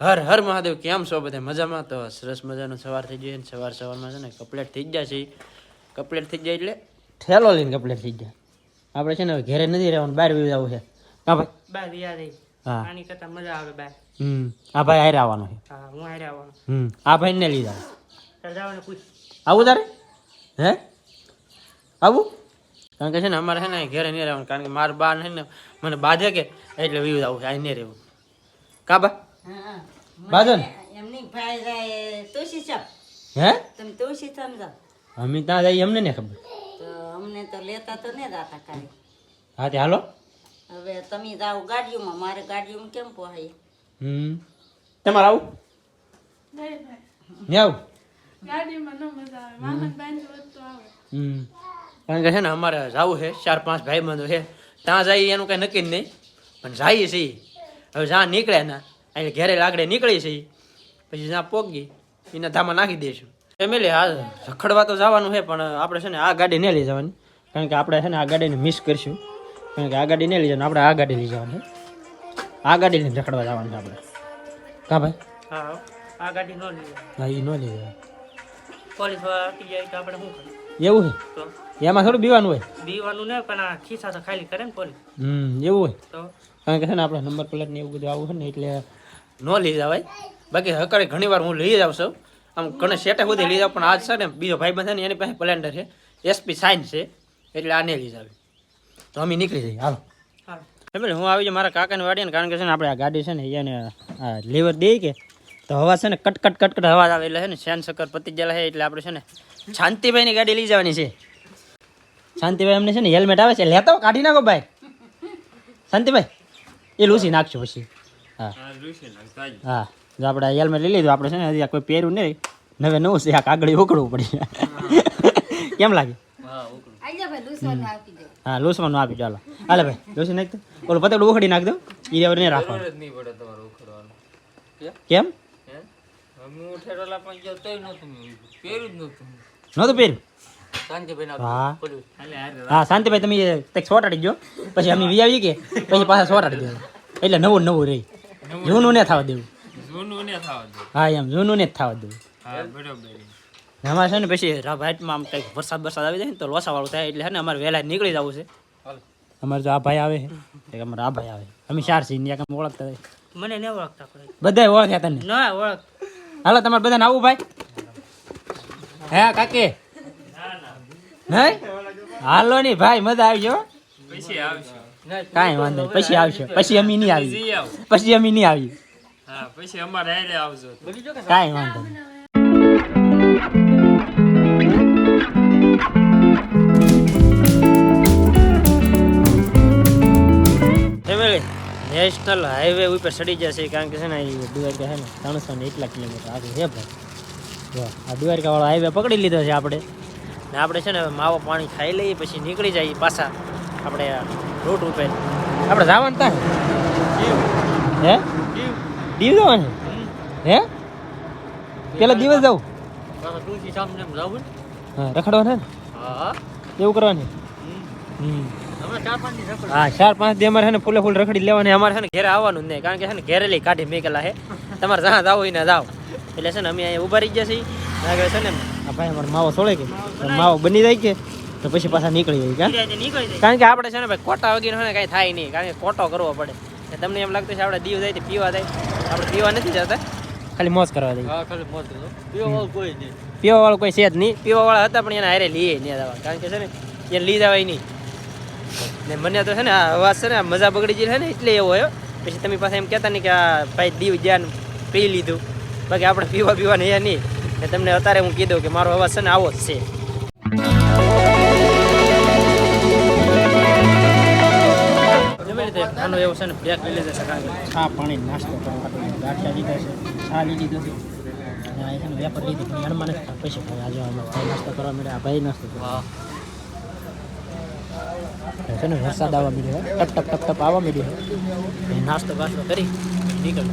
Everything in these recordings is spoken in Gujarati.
હર હર મહાદેવ કેમ છો બધા? મજામાં? તો સરસ મજાનો સવાર થઈ જાય ને સવાર સવારમાં છે ને કપલેટ થઈ જાય છે. કપલેટ થઈ જાય એટલે? ઠેલો લઈને કપલેટ થઈ જાય આપણે છે ને ઘરે નથી રહેવાનું બહાર બી જવું છે. હા ભાઈ. યાદ હા. આની કરતા મજા આવે બહાર. હમ. આ ભાઈ આયર આવવાનો છે. હા હું હારે આવવાનો. હમ. આ ભાઈને લીધા તારે જવાનું પૂછ. આવું તારે? હે? આવું? કારણ કે છે ને અમારે છે ને ઘેરે નહીં રહેવાનું કારણ કે મારા બા ને મને બાધે કે એટલે વીવ આવું છે અહીં નહીં રહેવું. કા બા બાંધો ને એમની ભાઈ જાય તુલસી છપ હે? તમે તુલસી સમજો અમે ત્યાં જઈએ અમને નહીં ખબર. તો અમને તો લેતા તો ને દાતા કાંઈ. હા તે હાલો. હવે તમે જાઓ ગાડીઓમાં મારે ગાડીઓમાં કેમ પોહાય? હમ. તમારે આવું? ને આવું. હમ. કારણ કે છે ને અમારે જવું છે ચાર પાંચ ભાઈ બંધો છે. ત્યાં જઈએ એનું કઈ નક્કી જ નહીં. પણ જઈએ છીએ. હવે જ્યાં નીકળે ના અહીં ઘેરે લાકડે નીકળી છે પછી જ્યાં પોગી એના ધામાં નાખી દઈશું ફેમિલી હા રખડવા તો જવાનું છે પણ આપણે છે ને આ ગાડી નહીં લઈ જવાની. કારણ કે આપણે છે ને આ ગાડીને મિસ કરીશું. કારણ કે આ ગાડી નહીં લઈ જવાનું આપણે આ ગાડી લઈ જવાની આ ગાડી લઈને રખડવા જવાનું છે આપણે. કા ભાઈ? હા. આ ગાડી ન લઈ હા એ ન લઈ પોલીસ આપી જાય તો આપણે શું કરીએ એવું છે? એમાં થોડું બીવાનું હોય. બીવાનું ને પણ આ ખિસ્સા તો ખાલી કરે ને પોલીસ. હમ એવું હોય. તો? કારણ કે છે ને આપણે નંબર પ્લેટ ને એવું બધું આવું છે ને એટલે ન લઈ જવાય. બાકી હકડે ઘણી વાર હું લઈ જાઉં છું. આમ ઘણે સેટે સુધી લઈ જાઉં પણ આજ છે ને બીજો ભાઈ બંધ ને એની પાસે પ્લેન્ડર છે. એસપી સાઇન છે એટલે આને લઈ જાવી. તો અમે નીકળી જઈએ. હાલો. હા એટલે હું આવી જાઉં મારા કાકાની વાડીને કારણ કે છે ને આપણે આ ગાડી છે ને એને લીવર દે કે તો હવા છે ને કટકટ કટકટ અવાજ આવે એટલે છે ને. શેન શક્કર પતી ગયેલા છે એટલે આપણે છે ને શાંતિભાઈની ગાડી લઈ જવાની છે. શાંતિભાઈ એમને છે ને હેલ્મેટ આવે છે. લેતા કાઢી નાખો ભાઈ. શાંતિભાઈ એ લૂસી નાખજો પછી. હા. હા જો આપણે હેલ્મેટ લઈ લીધું આપણે છે ને હજી આ કોઈ પહેર્યું નહીં. નવે નવું છે આ કાગળી ઉકળવું પડી. કેમ લાગે? આઈ જા ભાઈ આપી દે. હા લૂસવાનું આપી ચાલો હાલે. ભાઈ લૂસી નાખ ઓલું પતંગ ઉખડી નાખ દો. એ હવે નહીં રાખવાનું. કેમ? નહોતું પહેર્યું હા. હા શાંતિભાઈ તમે કંઈક સોટાડી ગયો પછી અમે વી આવી કે પછી પાછા સોટાડી દો. એટલે નવું નવું રહી. જૂનું ને થવા દેવું. હા એમ જૂનું ને જ થવા દેવું. અમારે છે ને પછી રાભાઈટમાં આમ કંઈક વરસાદ વરસાદ આવી જાય ને તો લોસાવાળું થાય એટલે છે ને અમારે વહેલા નીકળી જવું છે. અમારે જો આ ભાઈ આવે છે. અમારે આ ભાઈ આવે અમે ચાર છીએ ત્યાં કામ ઓળખતા હોય. મને ન ઓળખતા બધા ઓળખ્યા તને? ના ઓળખ. હાલો તમારે બધાને આવું ભાઈ. હે કાકી? નહીં હાલો ની ભાઈ મજા આવી જો કાંઈ વાંધો નહીં. પછી આવશે. પછી અમે નહીં આવી. પછી અમે નહીં આવી કાંઈ વાંધો નહીં. નેશનલ હાઈવે ઉપર ચડી જશે કારણ કે છે ને એ દ્વારકા છે ને ત્રણસો ને એટલા કિલોમીટર આગળ છે ભાઈ. જો આ દ્વારકા વાળો હાઈવે પકડી લીધો છે આપણે. ને આપણે છે ને માવો પાણી ખાઈ લઈએ પછી નીકળી જઈએ પાછા. આપણે રૂટ ઉપર આપણે જવાનું તા હે? દીવ જવાનું? હે? પેલા દિવસ જવું હા રખડવાના ને? એવું કરવાની? હા ચાર પાંચ દી અમારે છે ને ફૂલે ફૂલ રખડી લેવાની. અમારે છે ને ઘેરે આવવાનું જ નહીં કારણ કે છે ને ઘેરે લઈ કાઢી મેકેલા છે. તમારે જ્યાં જાવ હોય ને જાવ એટલે છે ને અમે અહીંયા ઊભા રહી છીએ. આગળ છે ને ભાઈ અમારો માવો છોડે કે માવો બની જાય કે? તો પછી પાછા નીકળી જાય કારણ કે આપણે છે ને ભાઈ કોટા વગેરે ને કાંઈ થાય નહીં કારણ કે કોટો કરવો પડે. તમને એમ લાગતું છે આપણે દીવ જાય પીવા જાય. આપણે પીવા નથી જતા. ખાલી મોજ કરવા જઈએ ખાલી કરો પીવા કોઈ નહીં. પીવા વાળું કોઈ છે જ નહીં. પીવા વાળા હતા પણ એને હારે લઈએ નહીં જવા. કારણ કે છે ને એને લઈ જવાય નહીં. ને મને તો છે ને આ અવાજ છે ને મજા બગડી ગઈ છે ને એટલે એવો હોય. પછી તમે પાસે એમ કહેતા નહીં કે આ ભાઈ દીવ જ્યાં પી લીધું. બાકી આપણે પીવા પીવા નહીં નહીં. ને તમને અત્યારે હું કીધું કે મારો અવાજ છે ને આવો જ છે. રીતે એવો છે ને બ્રેક લઈ છે ચા પાણી નાસ્તો કરવા ગાંઠિયા લીધા છે. ચા લઈ લીધો છે. વેપાર પણ નથી પૈસા ભાઈ આજે ભાઈ નાસ્તો કરવા મળ્યા. આ ભાઈ નાસ્તો કરવા છે ને વરસાદ આવવા મળ્યો ટપ ટપ ટપ ટપ આવવા મળ્યો નાસ્તો બાસ્તો કરી નીકળ.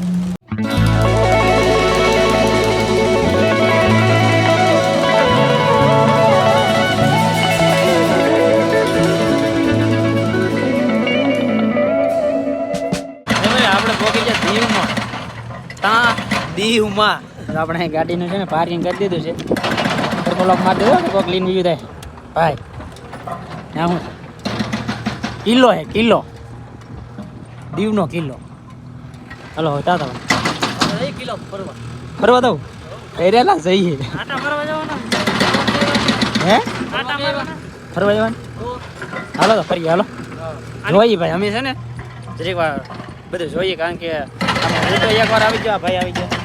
દીવમાં તો આપણે ગાડીનું છે ને પાર્કિંગ કરી દીધું છે. બ્લોક માર દેવો ને કોઈક લીન બીજું થાય. ભાઈ ના હું? કિલ્લો હે કિલ્લો. દીવનો કિલ્લો. હલો તા તા હવે ફરવા. ફરવા દઉં? ફેરેલા જઈએ. હે? ફરવા જવાનું? તો. હાલો તો ફરી હાલો. જોઈએ ભાઈ અમે છે ને જરીક વાર બધું જોઈએ કારણ કે એકવાર આવી ગયા ભાઈ આવી ગયા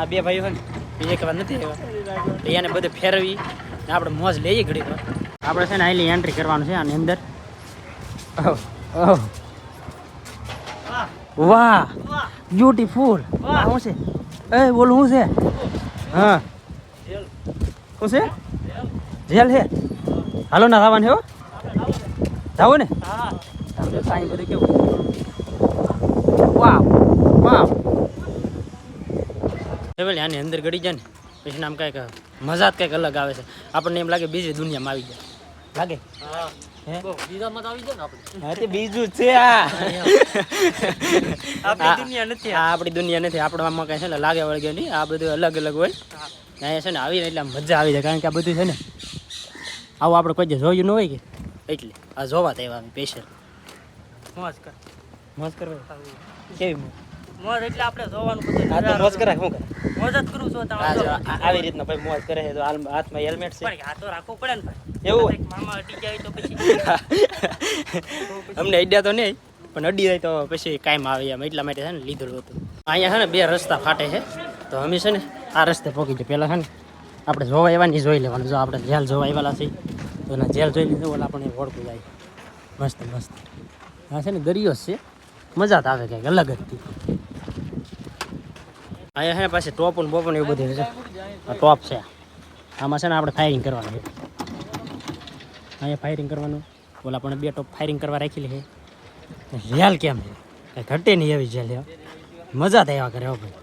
આ બે ભાઈઓ હોય ને એક વાર નથી આવ્યા. એને બધું ફેરવી આપણે મોજ લઈએ ઘડીક વાર. આપણે છે ને આટલી એન્ટ્રી કરવાનું છે આની અંદર. વાહ. બ્યુટીફુલ શું છે? એ બોલ શું છે? હા. શું છે? જેલ છે. હાલો ના થવાનું છે જાવ ને. હા. સાંઈ બધું કેવું. વાહ વાવ. ફેમિલી આની અંદર ગળી જાય ને પછી આમ કાંઈક મજા જ કંઈક અલગ આવે છે. આપણને એમ લાગે બીજી દુનિયામાં આવી લાગે? જાય તે બીજું છે આપણી દુનિયા નથી આ. આપણી દુનિયા નથી. આપણે આમાં કાંઈ છે ને લાગે વળગે નહીં. આ બધું અલગ અલગ હોય. અહીંયા છે ને આવીને એટલે મજા આવી જાય કારણ કે આ બધું છે ને આવું આપણે કોઈ જોયું ન હોય કે? એટલે આ જોવા તો એવા સ્પેશિયલ મોજ કર. મોજ કરવા કેવી મોજ? મોજ એટલે આપણે જોવાનું બધું આ તો મોજ કરે શું કરે મોજ જ કરું છું આવી રીતના ભાઈ મોજ કરે છે તો હાથમાં હેલ્મેટ છે. પણ આ તો રાખવું પડે ને ભાઈ. એવું હોય? મામા અડી જાય તો પછી. અમને અડ્યા તો નહીં પણ અડી જાય તો પછી કાયમ આવે એમ. એટલા માટે છે ને લીધેલું હતું. અહીંયા છે ને બે રસ્તા ફાટે છે તો અમે છે ને આ રસ્તે પહોંચી જાય પહેલાં છે ને આપણે જોવા આવ્યા જોઈ લેવાનું. જો આપણે જેલ જોવા આવેલા છીએ તો એના જેલ જોઈ લીધું એટલે આપણને ઓળખું જાય. મસ્ત મસ્ત. આ છે ને દરિયો છે. મજા તો આવે કંઈક અલગ જ અહીંયા છે ને પાછી ટોપું ને બોપું એવું બધું છે. આ ટોપ છે. આમાં છે ને આપણે ફાયરિંગ કરવાનું છે. અહીંયા ફાયરિંગ કરવાનું. ઓલા પણ બે ટોપ ફાયરિંગ કરવા રાખેલી છે. રિયાલ કેમ છે? કંઈ ઘટે નહીં એવી જેલ. મજા થાય એવા કરે હો ભાઈ.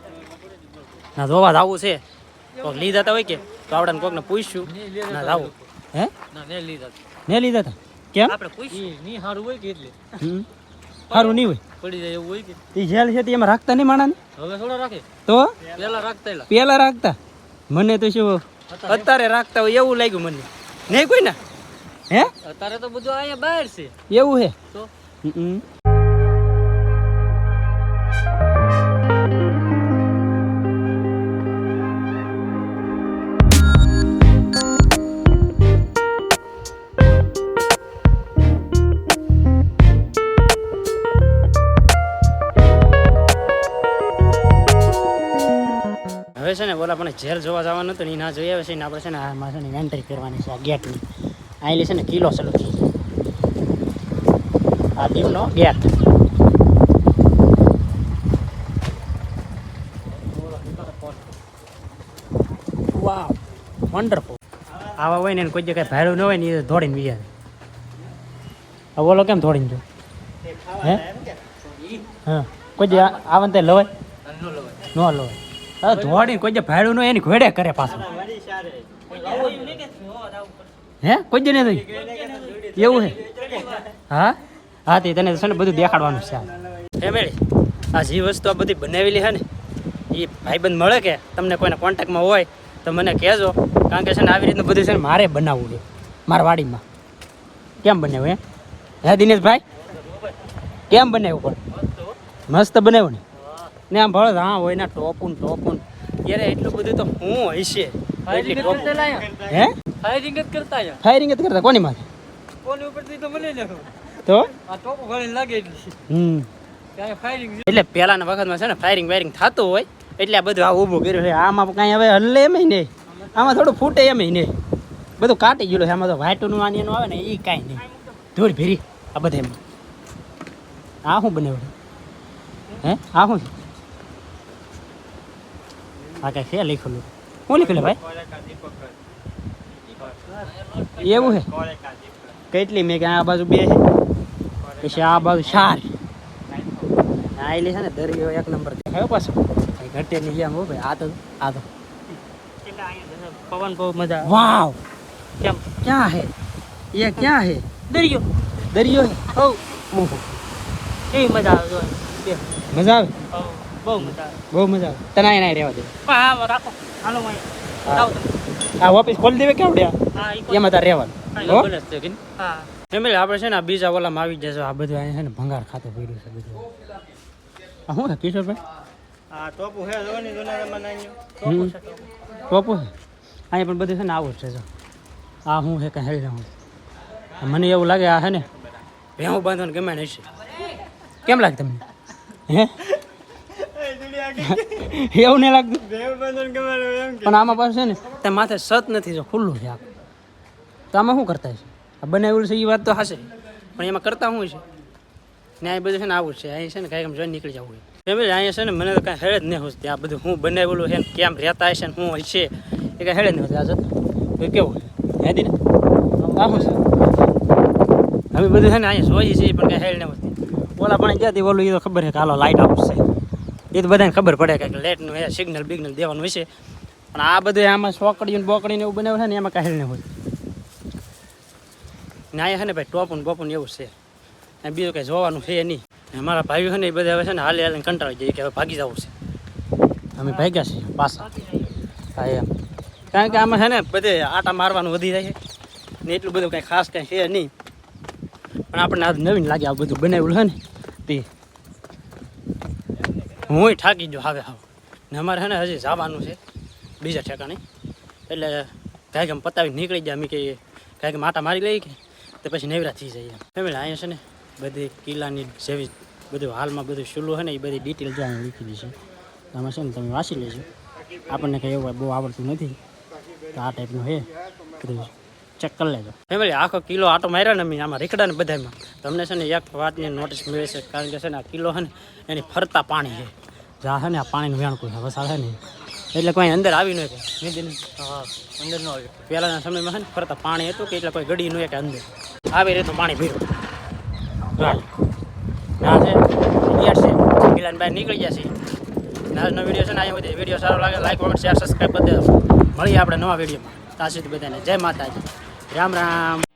ના જોવા જવું છે. કોઈક લીધા તા હોય કે? તો આપણે કોકને પૂછ્યું ના જાવું હે? ના ને લીધા ને લીધા તા કેમ? આપણે પૂછ્યું નહીં સારું હોય કે એટલે. સારું નહીં હોય? પડી જાય એવું હોય કે? એ જેલ છે તે એમાં રાખતા નહીં માણાને? હવે થોડા રાખે. તો? પેલા રાખતા એલા. પેલા રાખતા? મને તો શું અત્યારે? રાખતા હોય એવું લાગ્યું મને. નહીં કોઈ ના હે? અત્યારે તો બધું અહીંયા બહાર છે. એવું હે? તો? હમ. ને પણ જેલ જોવા જવાનું હતું ને ના જોઈ આવે છે ને આપણે છે ને આમાં છે ને એન્ટ્રી કરવાની છે આ ગેટની અહીં છે ને કિલો સલું આ દીવનો ગેટ વાવ વન્ડરફુલ આવા હોય ને એને કોઈ જગ્યાએ ભાડું ન હોય ને એ દોડીને બીજા આવે બોલો કેમ દોડીને જો હે? હા. કોઈ જગ્યા આવે ને તે લવાય. ન લવાય. દોડીને કોઈ જે ભાડું નો એની ઘોડે કરે પાછું. હે? કોઈ જ નહીં એવું હે? હા? હા તે તને છે ને બધું દેખાડવાનું છે. ફેમિલી આ જે વસ્તુ આ બધી બનાવેલી છે ને એ ભાઈબંધ મળે કે તમને કોઈના કોન્ટેક્ટમાં હોય તો મને કહેજો. કારણ કે છે ને આવી રીતનું બધું છે ને મારે બનાવવું છે મારા વાડીમાં. કેમ બનાવ્યું હે? હે દિનેશભાઈ? કેમ બનાવ્યું પણ મસ્ત બનાવ્યું ને? ને આમ ભળ હા હોય ના ટોપુન ટોપુન ત્યારે એટલું બધું તો હું હશે હે? ફાયરિંગ જ કરતા ફાયરિંગ જ કરતા કોની માથે? કોની ઉપરથી તો મને લેખો તો? આ ટોપ ઘણી લાગે એટલી હમ. એટલે પહેલાના વખતમાં છે ને ફાયરિંગ વાયરિંગ થતું હોય એટલે આ બધું આ ઊભું કર્યું છે. આમાં કાંઈ હવે હલ્લે એમ નહીં. આમાં થોડું ફૂટે એમ નહીં. બધું કાટી ગયેલું છે. આમાં તો વાટુનું આની એનું આવે ને એ કાંઈ નહીં. ધૂળ ભેરી. આ બધા એમ. આ શું બનાવ્યું હે? આ શું આ કાંઈ છે લખેલું શું લખેલું ભાઈ એવું છે કેટલી મેં કે આ બાજુ બે છે પછી આ બાજુ ચાર હા એટલે છે ને દરિયો એક નંબર દેખાયો પાછો કઈ ઘટે નહીં એમ હો ભાઈ આ તો આ તો પવન બહુ મજા વાવ કેમ ક્યાં હે ये क्या है દરિયો દરિયો હે હવ ઓહો કેવી મજા આવે જો બે મજા આવે હવ બહુ મજા આવે. બહુ મજા આવે. તને અહીંયા રહેવા દે. હા રાખો. હાલો આવો તમે ઓફિસ ખોલી દેવે કે આપણે હા એમાં તારે રહેવાનું. હો? હા? ફેમિલી આપણે છે ને બીજા ઓલામાં આવી જશે આ બધું અહીંયા છે ને ભંગાર ખાતે પડ્યું છે બધું. આ શું છે કિશોરભાઈ? હા ટોપુ હે જોની હમ. ટોપુ. છે? અહીંયા પણ બધું છે ને આવું છે જો. આ હું છે કાંઈ હેરી હું મને એવું લાગે આ છે ને ભેહું બાંધવાનું ગમે નહીં છે. કેમ લાગે તમને? હે? એવું નહીં લાગતું? પણ આમાં પાસે છે ને તે માથે સત નથી જો ખુલ્લું છે તો આમાં શું કરતા છે આ બનાવેલું છે એ વાત તો હશે. પણ એમાં કરતા શું છે ને આ બધું છે ને આવું છે. અહીં છે ને કાંઈક જોઈને નીકળી જવું ફેમિલી અહીંયા છે ને મને તો કાંઈ હેડ જ નહીં હોતી. આ બધું હું બનાવેલું છે ને કેમ રહેતા હશે ને શું છે એ કાંઈ હેડ જ નહીં હોતી. આ જતો. એ કેવું હેદી ને? આવું છે? અમે બધું છે ને અહીંયા જોઈએ છીએ પણ કાંઈ હેડ નહીં હોતી. ઓલા પણ જ્યાંથી ઓલું એ તો ખબર છે કે હાલો લાઇટ હાઉસ છે. એ તો બધાને ખબર પડે કે લેટનું એ સિગ્નલ બિગ્નલ દેવાનું હશે પણ આ બધું આમાં સોકડીયું બોકડીને એવું બનાવે છે ને, એમાં કાંઈ નહીં હોય. ને અહીંયા છે ને ભાઈ ટોપું બોપું એવું છે. અને બીજું કંઈ જોવાનું છે નહીં. ને અમારા ભાઈઓ છે ને એ બધા હવે છે ને હાલે હાલે કંટાળી જાય કે હવે ભાગી જવું છે. અમે ભાગ્યા છીએ પાછા. હા, એમ. કારણ કે આમાં છે ને બધે આટા મારવાનું વધી જાય છે. ને એટલું બધું કાંઈ ખાસ કાંઈ છે નહીં. પણ આપણને આ નવીન લાગે આ બધું બનાવેલું છે ને તે. હું થાકી જો હવે હાવ ને અમારે છે ને હજી જવાનું છે બીજા ઠેકાણે. એટલે કાંઈક આમ પતાવી નીકળી જાય અમે કે કાંઈક માટા મારી લઈએ કે? તો પછી નેવરા થઈ જાય એમ. ફેમિલી, અહીંયા છે ને બધી કિલ્લાની જેવી બધું હાલમાં બધું સુલું છે ને એ બધી ડિટેલ જો અહીંયા લીખેલી છે. આમાં છે ને તમે વાંચી લેજો. આપણને કંઈ એવું બહુ આવડતું નથી. તો આ ટાઈપનું છે. બધું ચેક કરી લેજો. ફેમિલી આખો કિલો આટો માર્યો ને અમે આમાં રીકડા ને બધામાં તમને છે ને એક વાતની નોટિસ મળે છે, કારણ કે છે ને આ કિલો છે ને એની ફરતા પાણી છે. જ્યાં છે ને આ પાણીનું વેણકું છે વસાડ છે ને એટલે કોઈ અંદર આવી ન કે હા, અંદર નો આવ્યો. પહેલાંના સમયમાં છે ને ફરતા પાણી હતું કે એટલે કોઈ ગડી ન કે અંદર. આવી રીતે પાણી ભીડું ના છે ગેટ છે. પેલા બહાર વીડિયો છે ને અહીંયા વીડિયો સારો લાગે લાઈક કોમેન્ટ શેર સબસ્ક્રાઈબ મળીએ આપણે નવા વિડીયોમાં. ત્યાં સુધી બધાને જય માતાજી. રામ રામ.